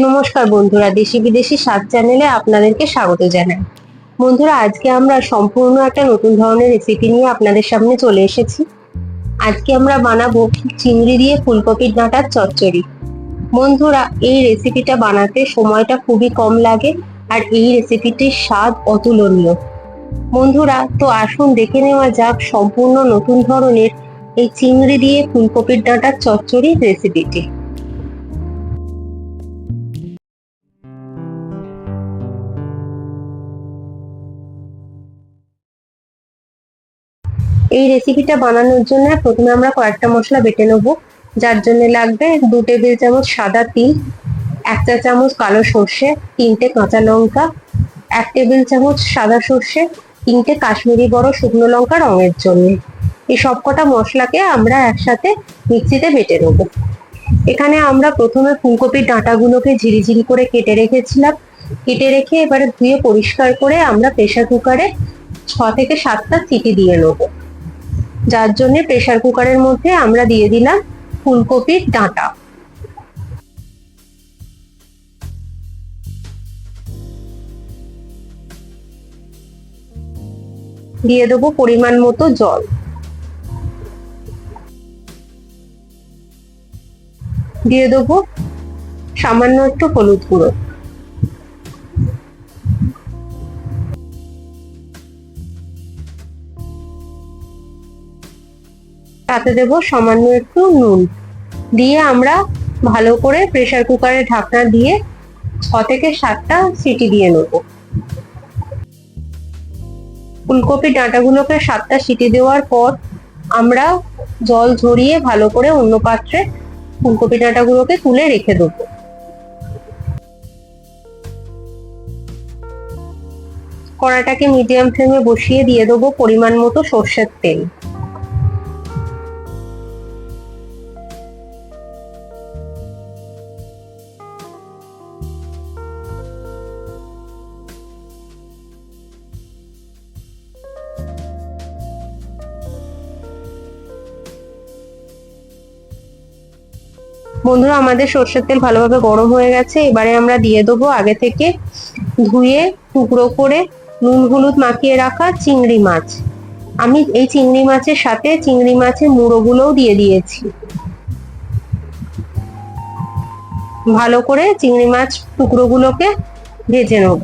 নমস্কার বন্ধুরা, দেশি বিদেশি স্বাদ চ্যানেলে আপনাদেরকে স্বাগত জানাই। বন্ধুরা, আজকে আমরা সম্পূর্ণ একটা নতুন ধরনের রেসিপি নিয়ে আপনাদের সামনে চলে এসেছি। আজকে আমরা বানাবো চিংড়ি দিয়ে ফুলকপির ডাঁটার চচ্চড়ি। বন্ধুরা, এই রেসিপিটা বানাতে সময়টা খুবই কম লাগে আর এই রেসিপিটির স্বাদ অতুলনীয়। বন্ধুরা, তো আসুন দেখে নেওয়া যাক সম্পূর্ণ নতুন ধরনের এই চিংড়ি দিয়ে ফুলকপির ডাঁটার চচ্চড়ির রেসিপিটি এই রেসিপিটা বানানোর জন্য প্রথমে আমরা কয়েকটা মশলা বেটে নেব। যার জন্য লাগবে দু টেবিল চামচ সাদা তিল, এক চা চামচ কালো সর্ষে, তিনটে কাঁচা লঙ্কা, এক টেবিল চামচ সাদা সর্ষে, তিনটে কাশ্মীরি বড় শুকনো লঙ্কা রঙের জন্য। এই সবকটা মশলাকে আমরা একসাথে মিক্সিতে বেটে নেব। এখানে আমরা প্রথমে ফুলকপির ডাঁটাগুলোকে ঝিরিঝিরি করে কেটে রেখেছিলাম। কেটে রেখে এবারে ধুয়ে পরিষ্কার করে আমরা প্রেসার কুকারে ছ থেকে সাতটা সিটি দিয়ে নেব। যার জন্য প্রেসার কুকারের মধ্যে আমরা দিয়ে দিলাম ফুলকপির ডাঁটা। দিয়ে দেবো পরিমাণ মতো জল। দিয়ে দেবো সামান্য একটু হলুদ গুঁড়ো। তাতে দেবো সামান্য একটু নুন। দিয়ে আমরা ভালো করে প্রেসার কুকারে ঢাকনা দিয়ে ছ থেকে সাতটা সিটি দিয়ে নেব। ফুলকপি ডাঁটাগুলোকে সাতটা সিটি দেওয়ার পর আমরা জল ঝরিয়ে ভালো করে অন্য পাত্রে ফুলকপি ডাঁটাগুলোকে তুলে রেখে দেবো। কড়াটাকে মিডিয়াম ফ্লেমে বসিয়ে দিয়ে দেবো পরিমাণ মতো সর্ষের তেল। বন্ধুরা, আমাদের সর্ষের তেল ভালোভাবে গরম হয়ে গেছে। এবারে আমরা দিয়ে দেবো আগে থেকে ধুয়ে টুকরো করে নুন হলুদ মাখিয়ে রাখা চিংড়ি মাছ। আমি এই চিংড়ি মাছের সাথে চিংড়ি মাছের মুড়োগুলোও দিয়ে দিয়েছি। ভালো করে চিংড়ি মাছ টুকরোগুলোকে ভেজে নেব।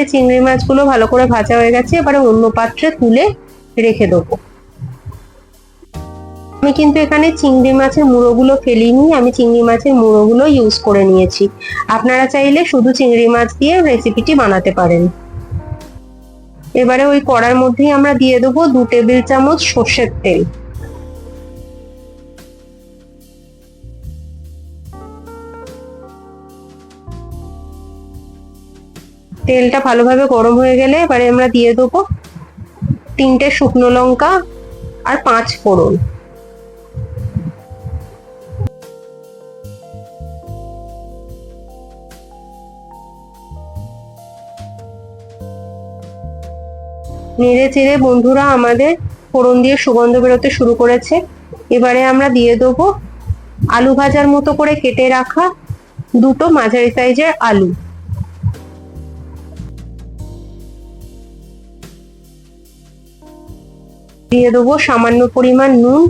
এবারে চিংড়ি মাছগুলো ভালো করে ভাজা হয়ে গেছে, এবারে অন্য পাত্রে তুলে রেখে দেবো। আমি কিন্তু এখানে চিংড়ি মাছের মুড়োগুলো ফেলিনি, আমি চিংড়ি মাছের মুড়োগুলো ইউজ করে নিয়েছি। আপনারা চাইলে শুধু চিংড়ি মাছ দিয়ে রেসিপিটি বানাতে পারেন। এবারে ওই কড়ার মধ্যেই আমরা দিয়ে দেবো দু টেবিল চামচ সর্ষের তেল। তেলটা ভালোভাবে গরম হয়ে গেলে এবারে আমরা দিয়ে দেবো তিনটে শুকনো লঙ্কা আর পাঁচ ফোড়ন। নেড়ে চেড়ে বন্ধুরা আমাদের ফোড়ন দিয়ে সুগন্ধ বেরোতে শুরু করেছে। এবারে আমরা দিয়ে দেবো আলু ভাজার মতো করে কেটে রাখা দুটো মাঝারি সাইজের আলু। দিয়ে দেবো সামান্য পরিমাণ নুন।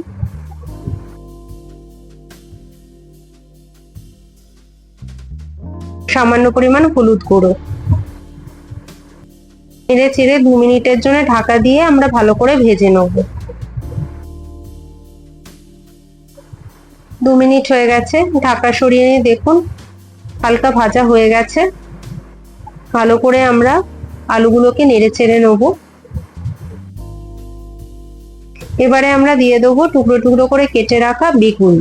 সামান্য পরিমাণ হলুদ গুঁড়ো। নেড়ে চেড়ে দু মিনিটের জন্য ঢাকা দিয়ে আমরা ভালো করে ভেজে নেব। দু মিনিট হয়ে গেছে, ঢাকা সরিয়ে নিয়ে দেখুন, হালকা ভাজা হয়ে গেছে। ভালো করে আমরা আলুগুলোকে নেড়ে চেড়ে নেব। এবারে আমরা দিয়ে দেবো টুকরো টুকরো করে কেটে রাখা বেগুন।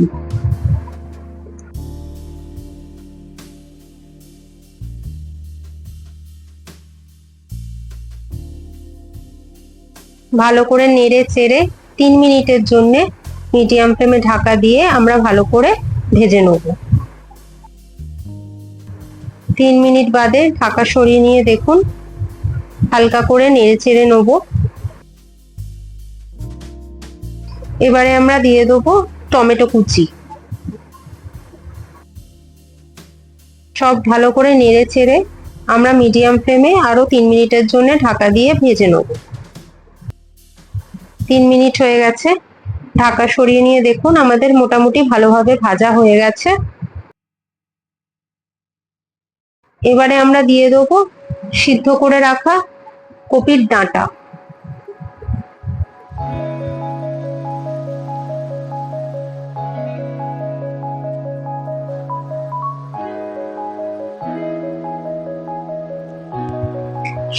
ভালো করে নেড়ে চেড়ে তিন মিনিটের জন্য মিডিয়াম ফ্লেমে ঢাকা দিয়ে আমরা ভালো করে ভেজে নেব। তিন মিনিট বাদে ঢাকা সরিয়ে নিয়ে দেখুন, হালকা করে নেড়ে চেড়ে নেব। এবারে আমরা দিয়ে দেবো টমেটো কুচি। সব ভালো করে নেড়ে চেড়ে আমরা মিডিয়াম ফ্লেমে আরও তিন মিনিটের জন্য ঢাকা দিয়ে ভেজে নেব। তিন মিনিট হয়ে গেছে। ঢাকা সরিয়ে নিয়ে দেখুন আমাদের মোটামুটি ভালোভাবে ভাজা হয়ে গেছে। এবারে আমরা দিয়ে দেবো সিদ্ধ করে রাখা কপির ডাঁটা।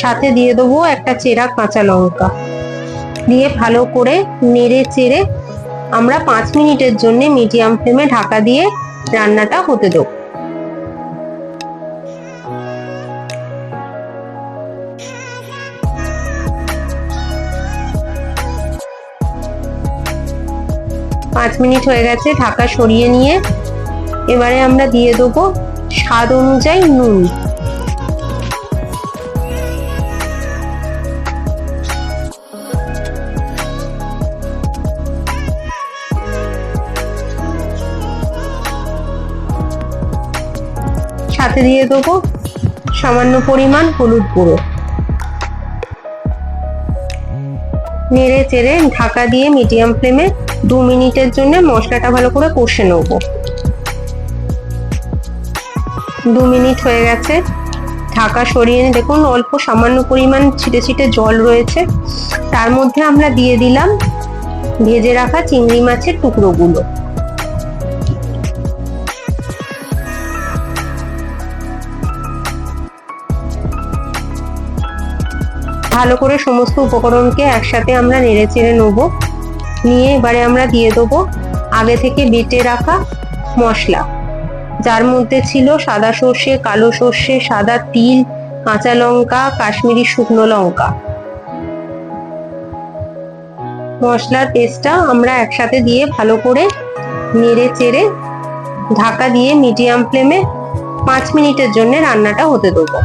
সাথে দিয়ে দেবো একটা চেরা কাঁচা লঙ্কা। দিয়ে ভালো করে নেড়ে চেড়ে আমরা পাঁচ মিনিটের জন্য মিডিয়াম ফ্লেমে ঢাকা দিয়ে রান্নাটা হতে দেবো। পাঁচ মিনিট হয়ে গেছে, ঢাকা সরিয়ে নিয়ে এবারে আমরা দিয়ে দেবো স্বাদ অনুযায়ী নুন। সাথে দিয়ে দেবো। সামান্য পরিমাণ হলুদ গুঁড়ো। নেড়ে চেড়ে ঢাকা দিয়ে মিডিয়াম ফ্লেমে দু মিনিটের জন্য মশলাটা ভালো করে কষে নেব। দু মিনিট হয়ে গেছে। ঢাকা সরিয়ে দেখুন, অল্প সামান্য পরিমাণ ছিটে ছিটে জল রয়েছে। তার মধ্যে আমরা দিয়ে দিলাম ভেজে রাখা চিংড়ি মাছের টুকরোগুলো। ভালো করে সমস্ত উপকরণকে একসাথে আমরা নেড়ে চেড়ে নেব। নিয়ে এবারে আমরা দিয়ে দেবো আগে থেকে বেটে রাখা মশলা। যার মধ্যে ছিল সাদা সর্ষে, কালো সর্ষে, সাদা তিল, কাঁচা লঙ্কা, কাশ্মীরি শুকনো লঙ্কা। মশলার পেস্টটা আমরা একসাথে দিয়ে ভালো করে নেড়ে চেড়ে ঢাকা দিয়ে মিডিয়াম ফ্লেমে পাঁচ মিনিটের জন্য রান্নাটা হতে দেবো।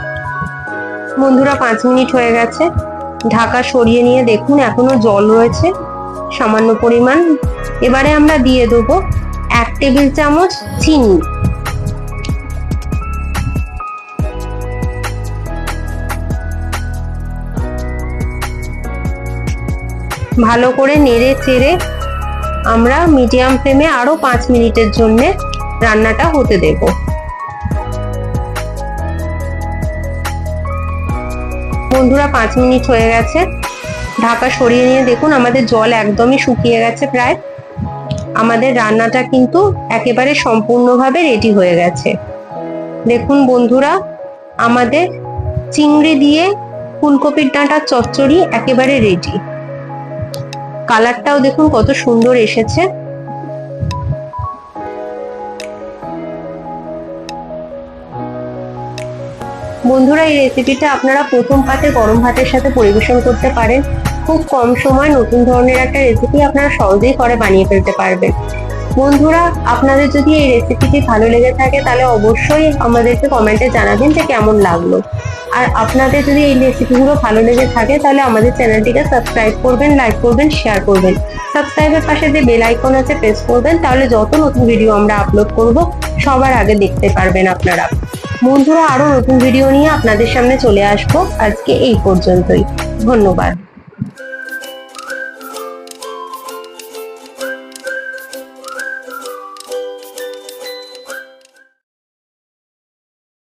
বন্ধুরা, পাঁচ মিনিট হয়ে গেছে। ঢাকা সরিয়ে নিয়ে দেখুন, এখনও জল রয়েছে, সামান্য পরিমাণ। এবারে আমরা দিয়ে দেবো এক টেবিল চামচ চিনি। ভালো করে নেড়ে চেড়ে আমরা মিডিয়াম ফ্লেমে আরও পাঁচ মিনিটের জন্য রান্নাটা হতে দেব। বন্ধুরা পাঁচ মিনিট হয়ে গেছে। ঢাকা সরিয়ে নিয়ে দেখুন, আমাদের জল একদমই শুকিয়ে গেছে প্রায়। আমাদের রান্নাটা কিন্তু একেবারে সম্পূর্ণভাবে রেডি হয়ে গেছে। দেখুন বন্ধুরা, আমাদের চিংড়ি দিয়ে ফুলকপির ডাঁটার চচ্চড়ি একেবারে রেডি কালারটাও দেখুন কত সুন্দর এসেছে। বন্ধুরা, এই রেসিপিটা আপনারা প্রথম পাতে গরম ভাতের সাথে পরিবেশন করতে পারেন। খুব কম সময় নতুন ধরনের একটা রেসিপি আপনারা সহজেই করে বানিয়ে ফেলতে পারবেন। বন্ধুরা, আপনাদের যদি এই রেসিপিটি ভালো লেগে থাকে, তাহলে অবশ্যই আমাদেরকে কমেন্টে জানাবেন যে কেমন লাগল। আর আপনাদের যদি এই রেসিপিগুলো ভালো লেগে থাকে, তাহলে আমাদের চ্যানেলটিকে সাবস্ক্রাইব করবেন লাইক করবেন শেয়ার করবেন। সাবস্ক্রাইবের পাশে যে বেল আইকন আছে প্রেস করবেন, তাহলে যত নতুন ভিডিও আমরা আপলোড করব, সবার আগে দেখতে পারবেন আপনারা। বন্ধুরা আরও নতুন ভিডিও নিয়ে আপনাদের সামনে চলে আসব। আজকে এই পর্যন্তই। ধন্যবাদ।